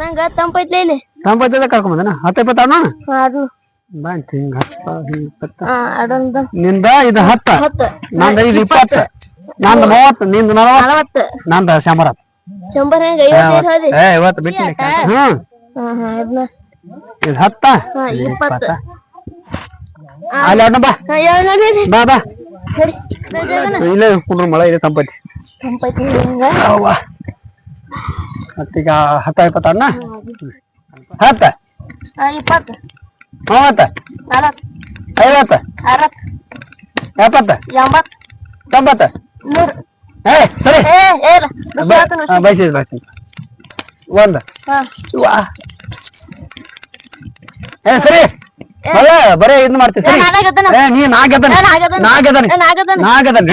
ನಂಗ ತಂಪೈತ್ಲೆ ಇಲ್ಲಿ. ತಂಪತ್ತದ ಕರ್ಕೊಂಡ್ ಬಂದನ? ಹತ್ತ ಇಪ್ಪತ್ತ ಅಣ್ಣ ಅದು. ಬಾ ಹಿಂಗ ಹತ್ತು ಹಿಂಗ್ ಇಪ್ಪತ್ತ. ಹಾ ನಿಂದ ಇದು ಹತ್ತ. ಹತ್ತು. ನಂದ ಇದು ಇಪ್ಪತ್ತ. ನಂದ ಮೂವತ್ತು ನಿಂದ ನಲವತ್ತು. ನಂದ ಶಂಬರ. ಶಂಬರ ಹೆಂಗ? ಇವತ್ತು ಬಿಟ್ಟು ಹ್ಮ್. ಇದು ಹತ್ತ. ಇಪ್ಪತ್ತು. ಅಲ್ಲಿ ಅಣ್ಣ ಬಾ. ಬಾ ಬಾ ಇಲ್ಲ ಕುಂದ್ರ ಮಳೆ ಇದೆ ತಂಪೈತಿ. ತಂಪೈತಿ ಮತ್ತೀಗ ಹತ್ತ ಇಪ್ಪತ್ತ ಅಣ್ಣ ಹತ್ತ ಇಪ್ಪತ್ತು. ಮೂವತ್ತ? ನಲವತ್ತು ಐವತ್ತ? ಅರವತ್ತು. ಎಪ್ಪತ್ತ? ಎಂಬತ್ತು. ತೊಂಬತ್ತ? ನೂರು. ಏ ಸರಿ. ಬಯಸಿದ್ ಬಯಸಿದ್ ಒಂದ್. ಹಾ. ವಾ ಏ ಸರಿ. ಅಲ್ಲ ಬರೇ ಇದ್ ಮಾಡ್ತೀವಿ ಸರಿ. ನೀ ನಾಗದನ. ನಾಗದನ. ನಾಗದನ. ನಾಗದನ.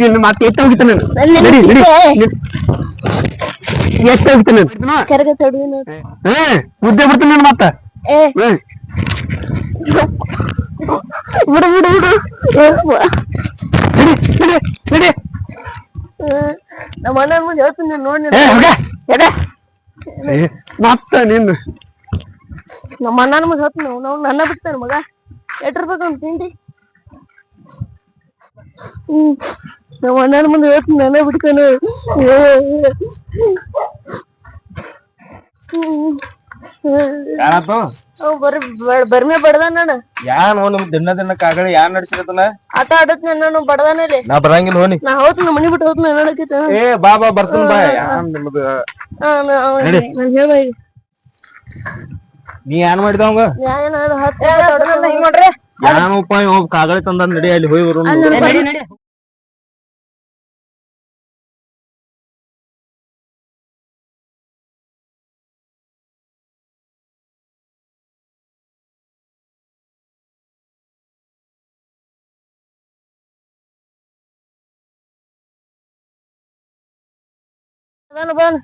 ನಿನ್ನ ಮತ್ತೆ ಎತ್ತ ಹೋಗಿತ್ತ ನಾನು ನಡಿ ನಡಿ. ನಿಂತ್ಕೊ. ಹೋಗ್ತೀನಿ ಕರಗ ತಡಿ ಏ ಮುದ್ದೆ ಬಿಡ್ತೀನಿ ನಾನು ಮತ್ತ. ಏ. ಬಿಡು ಬಿಡು ಬಿಡು. ನಮ್ಮ ಅಣ್ಣ ಮುಂದೆ ಹೇಳ್ತೀನಿ ನೋಡಿ ಮತ್ತ ನಿನ್ನ ನಮ್ಮ ಅಣ್ಣನ ಮುಂದೆ ಹೇಳ್ತೀನಿ ನಾವು ನನ್ನ ಬಿಡ್ತಾನ ಮಗ. ಎಟ್ಟಿರ್ಬೇಕು ರೂಪಾಯಿ ಒಂದು ತಿಂಡಿ? ಹ್ಮ್. ನಮ್ಮ ಅಣ್ಣನ ಮುಂದೆ ಹೇಳ್ತೀನಿ ನನ್ನ ಬಿಡ್ತೇನೆ. ಅವ್ ಬರೀ ಬರ್ಮೆ ನಾನು ಯಾನ್ ದಿನ ದಿನ ಕಾಗಳ ಯಾನ್ ಆಟ ನಾನು ಬಡದಾನಲ್ಲಿ ನಾ ಬರಂಗಿಲ್ಲ ಹೋನಿ. ನಾ ಹೋತ್ ನಮ್ಮ ಮನಿ ಬಿಟ್ಟು ನಾನು ನೋಡಕೈತ ಏ ಬಾ ಬಾ ಬರ್ತೀನಿ ಬಾ. ಯಾನ್ ನಿಮ್ದು? ನಾನು ಹೇಳ. ನೀ ಯಾನ್ ಮಾಡಿದ ಅವಂಗ? ಹತ್ತು ನೋಡ್ರಿ ಯಾನ್ ಉಪಾಯ ಹೋಗ್ ಕಾಗಳ ತಂದ ನಡಿ ಅಲ್ಲಿ ಹೋಗಿ ಬರೋಣ. ನಡಿ ನಡಿ. ನಾನು ಬಂದ್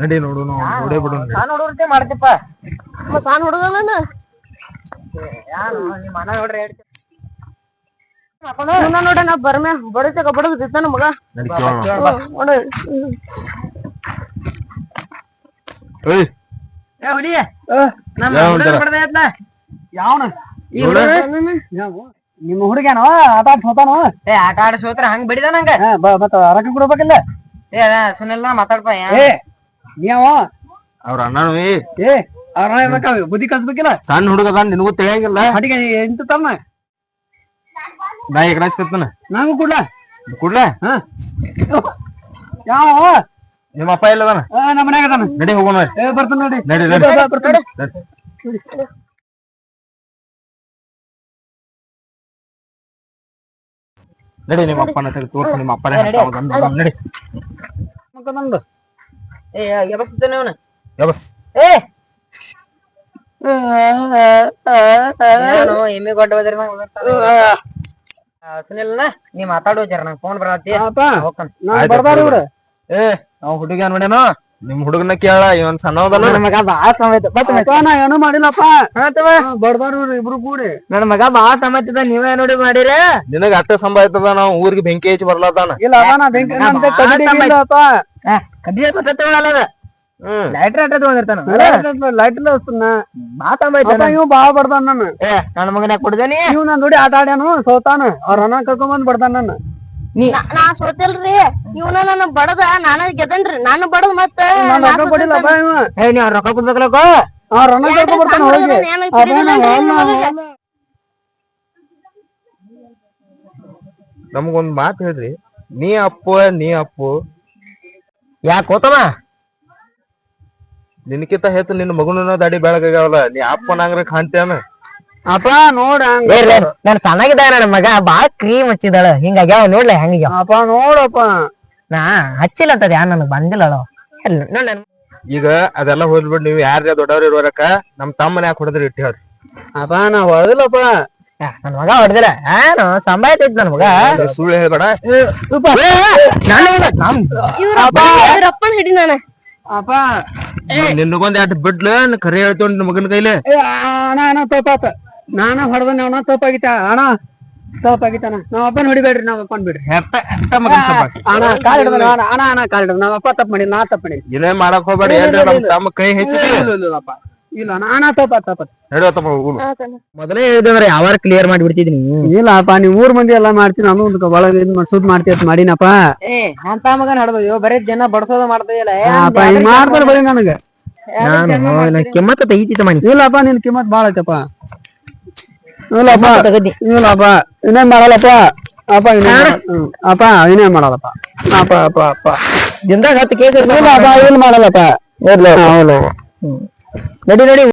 ನಡಿ ನೋಡೋಣ ನೋಡೇ ಬಿಡು ನಾನು ಹುಡುಗರ್ತೆ ಮಾಡ್ತಿಪ್ಪ. ಮತ್ತ್ ಹುಡುಗಲ್ಲ ಯಾರು ನಿಮ್ಮ ಅಣ್ಣ ನೋಡ್ರಿ ಹೇಳ್ತೀನಿ. ನೋಡಿ ನೋಡ ನಾ ಬರ್ಮೆ ಬಡತಕ ಬಡದ ತಿತ್ತಾನ ಮಗ. ನಡಿ ಕೇಳೋಣ. ನೋಡು. ಏಯ್. ಏ ಹುಡಿ ನಮ್ಮ ಯಾವ ಹುಡುಗ? ಐತ್ಲ ಯಾವನ? ನಿಮ್ಮ ಹುಡುಗೇನೋ? ಆಟ ಆಡ್ ಸೋತಾನೋ ಏ ಆಟ ಆಡ್ಸೋತ್ರ ಹಂಗ ಹಂಗ್ ಬಿಡಿದ ನಂಗ? ಮತ್ತ ರೊಕ್ಕ ಕೊಡ್ಬೇಕಿಲ್ಲ? ಏ ಸುನಿಲ್ ಮಾತಾಡ್ಪ ಏ. ನೀವ ಅವ್ರ ಅಣ್ಣನು ಏ ಅವ್ರ ಇರ್ಬೇಕ ಬುದ್ಧಿ ಕಲ್ಸ್ಬೇಕಿಲ್ಲ? ಸಣ್ಣ ಹುಡುಗ ಅದಾನ ನಿನಗೂ ತಿಳಿಯಂಗಿಲ್ಲ. ಅಡಿಗೆ ಎಂತ ತಮ್ಮ? ನಾ ಈಗ ಕತ್ತನ ನಂಗೂ ಕೊಡ್ಲ? ಕುಡ್ಲ? ಹಾ. ಯಾವ ನಿಮ್ಮ ಅಪ್ಪ ಇಲ್ಲದಾನ ಆ, ನಮ್ಮ ಮನ್ಯಾಗ ಅದಾನ. ನಡಿ ಹೋಗೋಣ ಏ ಬರ್ತಾನ ನೋಡಿ. ನಡಿ ನಡಿ. ಬರ್ತಾನ. ನಡಿ. ನಿಮ್ಮ ಅಪ್ಪನ ತೋರ್ಸಿ ತೋರ್ಸು ನಿಮ್ಮ ಅಪ್ಪನೇ ನಡಿ. ಹಾಕ್ತಾವ ಗಂಡು. ಏ ಎಬಸ್ತಾನೆ ಅವನ. ಯಬಸ್ ಏ! ನಾನು ಎಮ್ಮೆ ಗೊಡ್ಡ ಹೋದ್ರಿ ಸುನಿಲ್ನ ನೀ ಮಾತಾಡೋ ಜರ ನಂಗೆ ಫೋನ್ ಬರತ್ತಿ. ಏ ಅವ್ ಹುಡುಗ ನಿಮ್ ಹುಡುಗನ ಕೇಳ ಇವನ್ ಸಣ್ಣವದಲ್ಲ. ನನ್ನ ಮಗ ನಾ ಏನೂ ಮಾಡಿಲ್ಲಪ್ಪ. ಬಡ್ಬಾರ ಇಬ್ರು ಕೂಡಿ. ನನ್ನ ಮಗ ಬಾಳ ಸಮೇತ ನೀವೇ ನೋಡಿ ಮಾಡಿರ? ನಿನಗ ಅಟ್ಟ ಸಂಭಾಯ್ತದ ನಾವು ಊರಿಗೆ ಬೆಂಕಿ ಹಚ್ಚಿ ಬರ್ಲಾತಾನ. ಇಲ್ಲ ಬೆಂಕಿ ಕಡ್ಡಿ ಹ್ಮ್. ಲೈಟ್ರ್ ಅಟ್ಟ ತಗೊಂಡಿರ್ತಾನ. ಲೈಟ್ ಇವ್ ಬಾ ಬಡ್ದಾನ ನಾನು. ನನ್ನ ಮಗನ ಕುಡ್ದೇನಿ ಇವ್ ನನ್ ನೋಡಿ ಆಟ ಆಡ್ಯಾನು ಸೋತಾನ. ಅವ್ರ ಹಣ ಕರ್ಕೊಂಡ್ ಬರ್ದಾನ ನನ್ನ. ನಾ- ನಾ ಸೋತಿಲ್ರಿ. ಇವನ ನನ್ನ ಬಡದ ನಾನ ಗೆದನ್ರಿ ನಾನು ಬಡದ ಮತ್ತ ನಾನು ರೊಕ್ಕ ಇವ. ಏ ನೀವ್ ರೊಕ್ಕ ಕೊಡ್ಬೇಕಲ್ಲಕ್ಕ ಅವ್ರ ಅಣ್ಣ ಕರ್ಕೊಂಡ್ ಬರ್ತಾನ ಹೋಗಿ ಏನು ನಮಗೊಂದ್ ಮಾತು ಹೇಳ್ರಿ. ನೀ ಅಪ್ಪು ನೀ ಅಪ್ಪು. ಯಾಕೆ ಹೋತಮ್ಮ ನಿನಕಿಂತ ಹೆಚ್ಚು ನಿನ್ನ ಮಗನ ದಾಡಿ ಬೆಳಗಾಗವಲ್ಲ ನೀ ಅಪ್ಪ ನಂಗ್ರ ಕಾಣ್ತೇನ ಅಪ್ಪ ನೋಡ ನಾನು ಸಣ್ಣಗಿದ್ದಾಗ ನನ್ನ ಮಗ ಬಾಳ ಕ್ರೀಮ್ ಹಚ್ಚಿದಾಳ ಹಿಂಗಾಗ್ಯಾವ ನೋಡ್ಲೆ ಹೆಂಗ ಅಪ್ಪ ನೋಡಪ್ಪ. ನಾ ಹಚ್ಚಿಲ್ಲ ಅಂತದ ಯಾ ನನಗ್ ಬಂದಿಲ್ಲ ನೋಡ್ ಈಗ ಅದೆಲ್ಲ ಹೋಗ್ಬಿಡ್ ನೀವು ಯಾರ ದೊಡ್ಡವ್ರ ಇರೋರಕ್ಕ ನಮ್ ತಮ್ಮನ ಯಾಕೆ ಹೊಡೆದ್ರಿ ಇಟ್ಟಿವ್ರಿ ಹೇಳ್ರಿ. ಅಪ್ಪ ನಾ ಹೊಡೆದಿಲ್ಲಪ್ಪ. ನನ್ ಮಗ ಹೊಡೆದಿಲ್ಲ. ಏನು? ಸಂಭಾಯ್ತೈತಿ ನನ್ ಮಗ. ಸುಳ್ಳು ಹೇಳ್ಬೇಡ. ಅಪ್ಪನ ಹಿಡಿ ನಾನು. ಅಪ್ಪ. ನಿನ್ಗೊಂದ್ ಎರಡು ಬಿಡ್ಲ ಕರೆ ಹೇಳ್ತೇವ್ ನಿನ್ ಮಗನ ಕೈಲೆ. ಅಣ್ಣ ಅಣ್ಣ ತಪ್ಪಾತ ನಾನ ಹೊಡೆದನೆ ಅವನ ತೋಪಾಗಿತ್ತ. ಅಣ್ಣ ತಪ್ಪಾಗಿತ್ತಾನ ನಾವ್ ಅಪ್ಪನ ಹೊಡಿಬೇಡ್ರಿ ನಾವ್ ಅಪ್ಪನ್ ಬಿಡ್ರಿ. ಹೆತ್ತ ಹೆತ್ತ ಮಗನ್ ಅಣ್ಣ ಕಾಲ್ ಹಿಡ್ದ ಅಣ್ಣ ಅಣ್ಣ ಅಣ್ಣ ಕಾಲ್ ಹಿಡ್ದು. ನಾವ್ ಅಪ್ಪ ತಪ್ಪ ಮಾಡಿ ನಾ ತಪ್ಪ ಮಾಡಿ ಇಲ್ಲೇ ಮಾಡಕ್ ಹೋಗ್ಬೇಡ ಏನ್ರಿ ನಮ್ ತಮ್ಮ ಕೈ ಹೆಚ್ಚಿಗೆ. ಇಲ್ಲಪ್ಪ ಇಲ್ಲ ನಾನಾ ತಪ್ಪ ತಪ್ಪ ತಮ್ಮ. ಮೊದಲೇ ಹೇಳಿದ್ರೆ ಯಾವಾರ ಕ್ಲಿಯರ್ ಮಾಡಿ ಬಿಡ್ತಿದ್ನಿ ಇಲ್ಲಪ್ಪ ನೀವ್ ಮೂರ್ ಮಂದಿ ಎಲ್ಲಾ ಮಾಡ್ತೀನಿ ನಾನು ಒಂದು ಒಳಗೆ ಇದ್ ಮಾಡ್ಸೋದ್ ಸುದ್ ಮಾಡ್ತೀವಿ ಅಂತ ಮಾಡಿನಪ್ಪ. ಏ ಅಂತ ಮಗನ್ ಹಡದು ಬರೀ ಜನ ಬಡಸೋದ ಮಾಡ್ತಿದಿಲ್ಲ ಮಾಡ್ತಾರ ಬರೀ ನನಗ. ನಾನು ಕೆಮ್ಮತ್ತ ತೆಗಿತಿತ್ತ ಮನಿ. ಇಲ್ಲಪ್ಪ ನಿನ್ ಕಿಮ್ಮತ್ ಬಾಳ ಐತಪ್ಪ. ಇಲ್ಲಪ್ಪ ಇಲ್ಲಪ್ಪ ಇನ್ನೇನ್ ಮಾಡಲ್ಲಪ್ಪ? ಅಪ್ಪ. ಅಪ್ಪ ಇನ್ನೇನ್ ಮಾಡಲ್ಲಪ್ಪ? ಅಪ್ಪ ಅಪ್ಪ ಅಪ್ಪ. ದಿನದಾಗ ಹತ್ತು ಕೇಸ್ ಇಲ್ಲಪ್ಪ ಏನ್ ಮಾಡಲ್ಲಪ್ಪ. ನಡಿ ನಡಿ